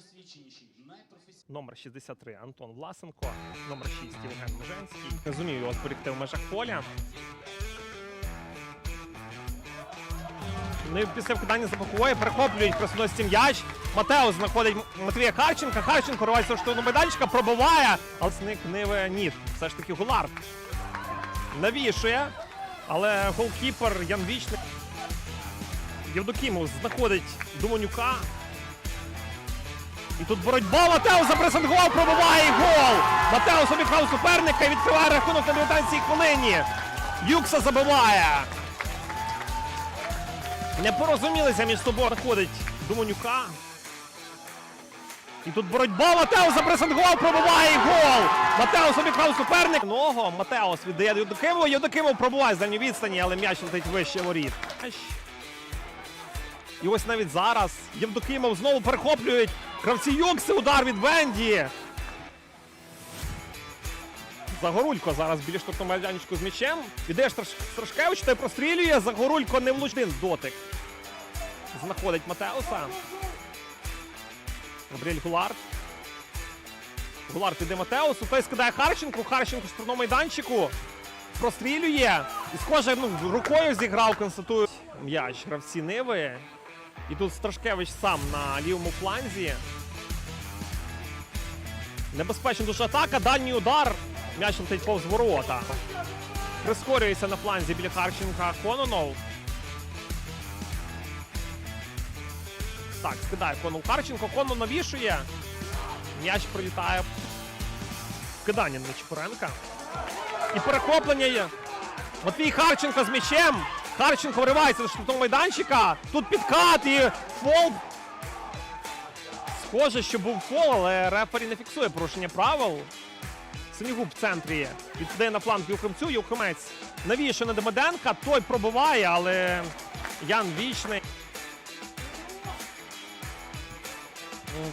найдосвідченіші, найпрофесійніші. Номер 63 Антон Власенко, номер 6 Євген Меженський. Не зумів його зберегти в межах поля. Ну після вкидання за перехоплюють красоносці м'яч. Матеус знаходить Матвія Харченка. Харченко рвається в штурму майданчика, пробиває, але зник Ниве ні. Все ж таки Гулард навішує. Але голкіпер Ян Вічник. Євдокімов знаходить Думанюка. І тут боротьба Матеуса пресингував, пробиває гол. Матеус обіграв суперника і відкриває рахунок на 19-й хвилині. Юкса забиває. Не порозумілися між собою. Знаходить Думанюка. І тут боротьба Матеуса пресингував, пробиває і гол. Матеус обіграв суперник. Ногу Матеус віддає Євдокимову. Євдокимов пробуває з дальньої відстані, але м'яч летить вище воріт. І ось навіть зараз Євдокимов знову перехоплюють гравці Юкси. Удар від Бенді. Загорулько зараз біля штрафного майданчику з м'ячем. Іде Страшкевич та й прострілює. Загорулько не влучний дотик. Знаходить Матеуса. Габріель Гулард. Гулард іде Матеусу. Той скидає Харченку. Харченко штрафному майданчику. Прострілює. І схоже, ну, рукою зіграв, констатує м'яч гравці Ниви. І тут Страшкевич сам на лівому фланзі. Небезпечна дуже атака, дальній удар. М'яч летить повз ворота. Прискорюється на фланзі біля Харченка Кононов. Так, скидає Конов Харченко. Конов навішує. М'яч прилітає. Вкидання на Чепуренка. І перехоплення є. Матвій Харченко з м'ячем. Харченко виривається до штрафного майданчика. Тут підкат і фол. Схоже, що був фол, але рефері не фіксує порушення правил. Синігуб в центрі відкидає на фланг Юхимцю. Юхимець навішує на Демиденка. Той пробиває, але Ян вічний.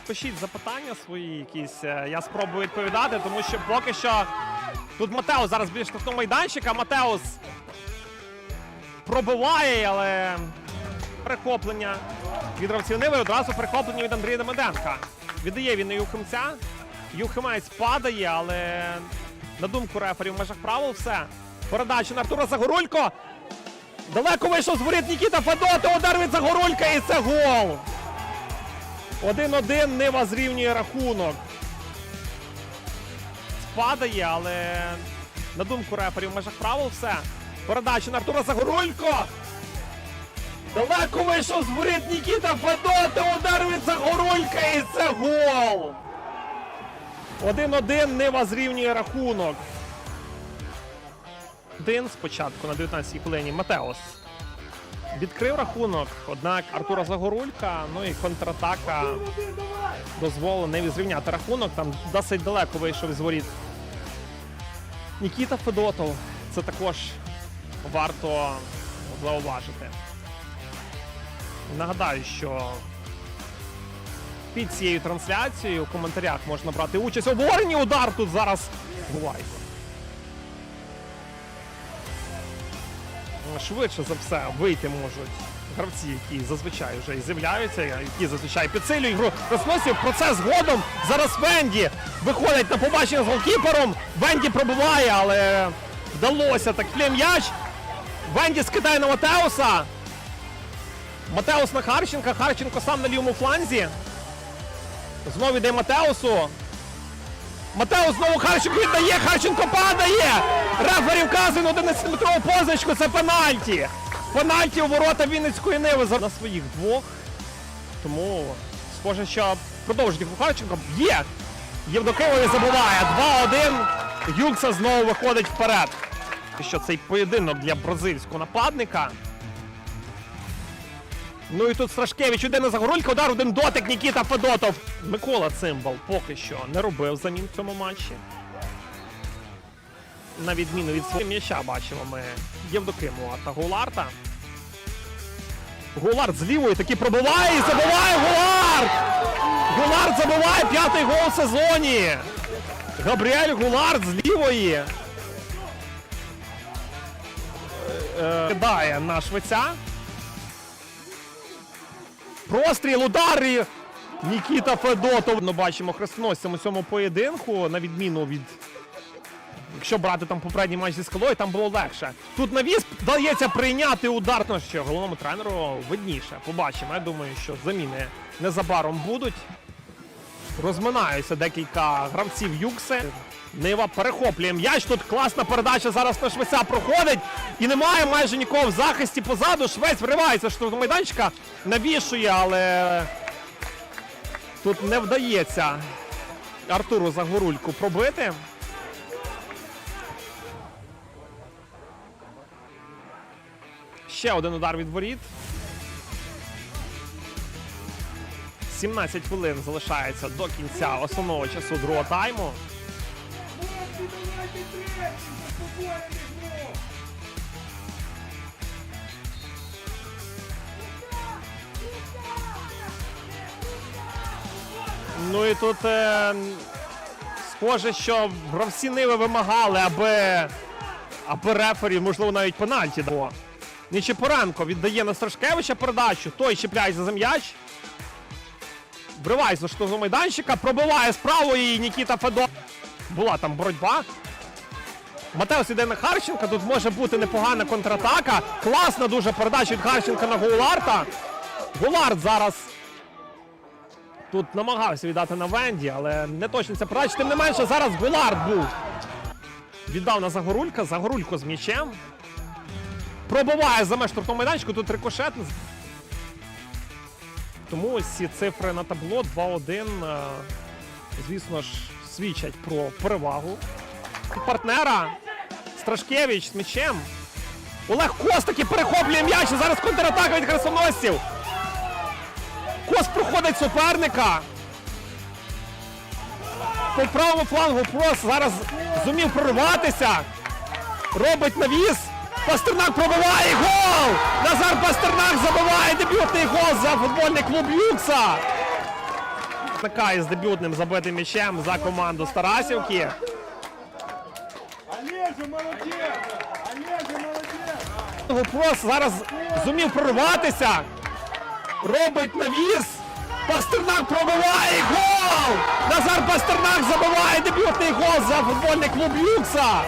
Пишіть запитання свої якісь. Я спробую відповідати, тому що поки що тут Матеус зараз біля штрафного майданчика. Матеус пробиває, але перехоплення від гравців Ниви. Одразу перехоплення від Андрія Демиденка. Віддає він на Юхимця. Юхимець падає, але на думку рефері в межах правил все. Передача на Артура Загорулько. Далеко вийшов з воріт Нікіта Федота. Удар від Загорулька і це гол. 1-1 Нива зрівнює рахунок. Спадає, але на думку реперів в межах правил все. Передача на Артура Загорулько. Далеко вийшов з воріт Нікіта Федота. Удар від Загорулька і це гол. 1-1 Нива зрівнює рахунок. Один спочатку на 19-й хвилині Матеос відкрив рахунок, однак Артура Загорулька, ну і контратака дозволила Неві зрівняти рахунок. Там досить далеко вийшов із воріт. Нікіта Федотов. Це також варто зауважити. Нагадаю, що під цією трансляцією в коментарях можна брати участь. Обговорені удар тут зараз Гувайко. швидше за все вийти можуть гравці, які зазвичай вже і з'являються, які зазвичай підсилюють гру Росносів. Про це згодом зараз Венді виходить на побачення з голкіпером. Венді пробиває, але вдалося так м'яч. Венді скидає на Матеуса. Матеус на Харченка. Харченко сам на лівому фланзі. Знову йде Матеусу. Матеус знову Харченко віддає, Харченко падає! Рефері вказує на 11-метрову позначку, це пенальті! Пенальті у ворота Вінницької Ниви на своїх двох. Тому схоже, що продовжить їх Харченко. Є! Євдокимові забуває. 2-1. Юкса знову виходить вперед. Що цей поєдинок для бразильського нападника. Ну і тут Страшкевич іде на Загорулька, удар один дотик Нікіта Федотов. Микола Цимбал поки що не робив замін в цьому матчі. На відміну від свого м'яча бачимо ми Євдокимова та Гуларта. Гулард з лівої таки пробиває і забиває Гулард! Гулард забиває п'ятий гол в сезоні. Габріель Гулард з лівої. Е, Кидає на швеця. Простріл, удар Нікіта Федотов. Ну, бачимо хрестоносцем у цьому поєдинку, на відміну від. Якщо брати там попередній матч зі скалою, там було легше. Тут навіс дається прийняти удар. Ну що головному тренеру видніше. Побачимо. Я думаю, що заміни незабаром будуть. Розминаються декілька гравців Юкси. Нива перехоплює м'яч. Тут класна передача зараз на Швеця проходить. І немає майже нікого в захисті позаду. Швець вривається що майданчика, навішує, але тут не вдається Артуру Загорульку пробити. Ще один удар від воріт. 17 хвилин залишається до кінця основного часу другого тайму. Ну і тут е, схоже, що гравці Ниви вимагали, аби, аби рефері, можливо, навіть пенальті дало. Нічепоренко віддає на Страшкевича передачу, той чіпляється за м'яч. До штового майданчика, пробиває справу і Нікіта Федор. Була там боротьба. Матеус іде на Харченка. Тут може бути непогана контратака. Класна дуже передача від Харченка на Гуларта. Гулард зараз тут намагався віддати на Венді, але не точно це передача. Тим не менше, зараз Гулард був. Віддав на Загорулька. Загорулько з м'ячем. Пробиває за меж штрафного майданчику. Тут рикошет. Тому ось ці цифри на табло 2-1, е, звісно ж, свідчать про перевагу партнера. Страшкевич з м'ячем. Олег Кос таки перехоплює м'яч. Зараз контратака від красоносців. Кос проходить суперника. По правому флангу Прос зараз зумів прорватися. Робить навіс. Пастернак пробиває гол! Назар Пастернак забиває дебютний гол за футбольний клуб Юкса. Така із дебютним забитим м'ячем за команду Старасівки. Олежа, молодец! Олежа, молодец! Прос зараз зумів прорватися. Робить навіс. Пастернак пробиває гол! Назар Пастернак забиває дебютний гол за футбольний клуб Юкса.